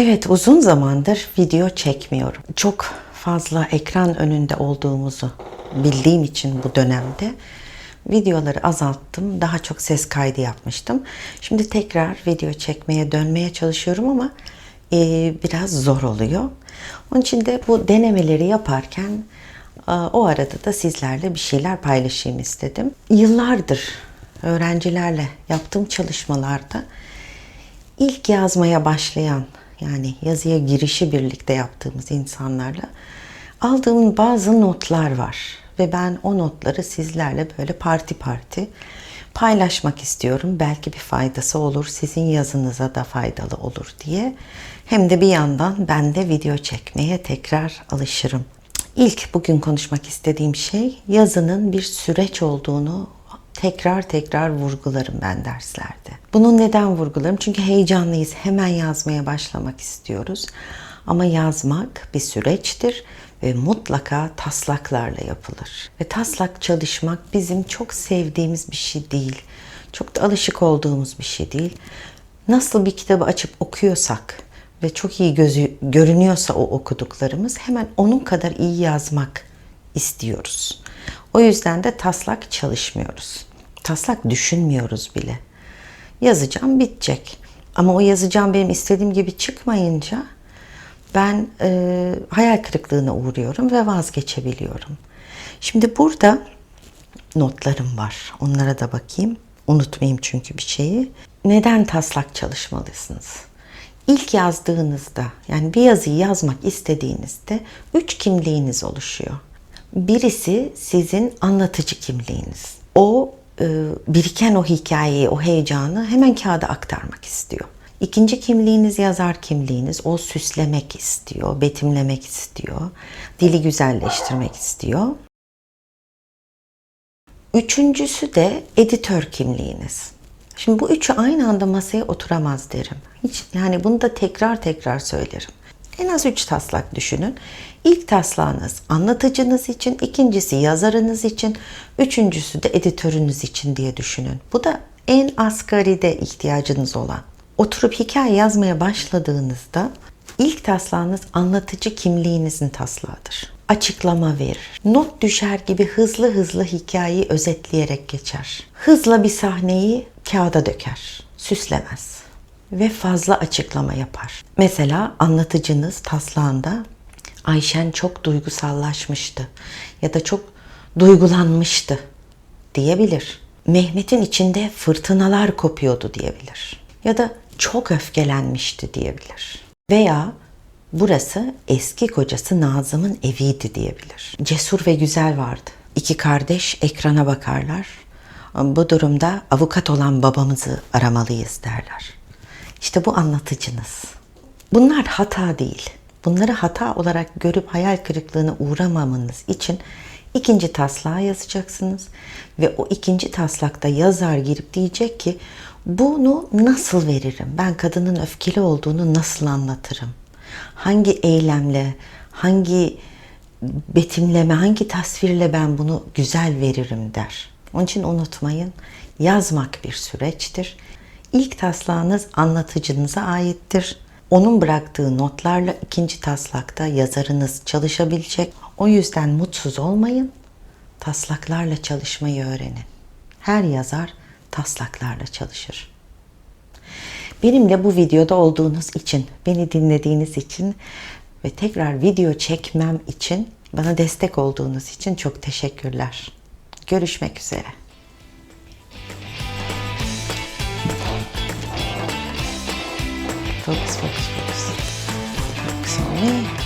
Evet uzun zamandır video çekmiyorum. Çok fazla ekran önünde olduğumuzu bildiğim için bu dönemde videoları azalttım. Daha çok ses kaydı yapmıştım. Şimdi tekrar video çekmeye dönmeye çalışıyorum ama e, biraz zor oluyor. Onun için de bu denemeleri yaparken e, o arada da sizlerle bir şeyler paylaşayım istedim. Yıllardır öğrencilerle yaptığım çalışmalarda ilk yazmaya başlayan yani yazıya girişi birlikte yaptığımız insanlarla aldığım bazı notlar var ve ben o notları sizlerle böyle parti parti paylaşmak istiyorum. Belki bir faydası olur, sizin yazınıza da faydalı olur diye. Hem de bir yandan ben de video çekmeye tekrar alışırım. İlk bugün konuşmak istediğim şey yazının bir süreç olduğunu tekrar tekrar vurgularım ben derslerde. Bunu neden vurgularım? Çünkü heyecanlıyız. Hemen yazmaya başlamak istiyoruz. Ama yazmak bir süreçtir ve mutlaka taslaklarla yapılır. Ve taslak çalışmak bizim çok sevdiğimiz bir şey değil. Çok da alışık olduğumuz bir şey değil. Nasıl bir kitabı açıp okuyorsak ve çok iyi gözü görünüyorsa o okuduklarımız hemen onun kadar iyi yazmak istiyoruz. O yüzden de taslak çalışmıyoruz. Taslak düşünmüyoruz bile. Yazacağım bitecek. Ama o yazacağım benim istediğim gibi çıkmayınca ben e, hayal kırıklığına uğruyorum ve vazgeçebiliyorum. Şimdi burada notlarım var. Onlara da bakayım. Unutmayayım çünkü bir şeyi. Neden taslak çalışmalısınız? İlk yazdığınızda yani bir yazıyı yazmak istediğinizde üç kimliğiniz oluşuyor. Birisi sizin anlatıcı kimliğiniz. O biriken o hikayeyi, o heyecanı hemen kağıda aktarmak istiyor. İkinci kimliğiniz yazar kimliğiniz. O süslemek istiyor, betimlemek istiyor, dili güzelleştirmek istiyor. Üçüncüsü de editör kimliğiniz. Şimdi bu üçü aynı anda masaya oturamaz derim. Hiç yani bunu da tekrar tekrar söylerim. En az üç taslak düşünün. İlk taslağınız anlatıcınız için, ikincisi yazarınız için, üçüncüsü de editörünüz için diye düşünün. Bu da en asgaride ihtiyacınız olan. Oturup hikaye yazmaya başladığınızda ilk taslağınız anlatıcı kimliğinizin taslağıdır. Açıklama verir. Not düşer gibi hızlı hızlı hikayeyi özetleyerek geçer. Hızla bir sahneyi kağıda döker. Süslemez ve fazla açıklama yapar. Mesela anlatıcınız taslağında Ayşen çok duygusallaşmıştı ya da çok duygulanmıştı diyebilir. Mehmet'in içinde fırtınalar kopuyordu diyebilir. Ya da çok öfkelenmişti diyebilir. Veya burası eski kocası Nazım'ın eviydi diyebilir. Cesur ve güzel vardı. İki kardeş ekrana bakarlar. Bu durumda avukat olan babamızı aramalıyız derler. İşte bu anlatıcınız. Bunlar hata değil. Bunları hata olarak görüp hayal kırıklığına uğramamanız için ikinci taslağa yazacaksınız. Ve o ikinci taslakta yazar girip diyecek ki bunu nasıl veririm? Ben kadının öfkeli olduğunu nasıl anlatırım? Hangi eylemle, hangi betimleme, hangi tasvirle ben bunu güzel veririm der. Onun için unutmayın, yazmak bir süreçtir. İlk taslağınız anlatıcınıza aittir. Onun bıraktığı notlarla ikinci taslakta yazarınız çalışabilecek. O yüzden mutsuz olmayın. Taslaklarla çalışmayı öğrenin. Her yazar taslaklarla çalışır. Benimle bu videoda olduğunuz için, beni dinlediğiniz için ve tekrar video çekmem için bana destek olduğunuz için çok teşekkürler. Görüşmek üzere. Focus, focus, focus. Focus.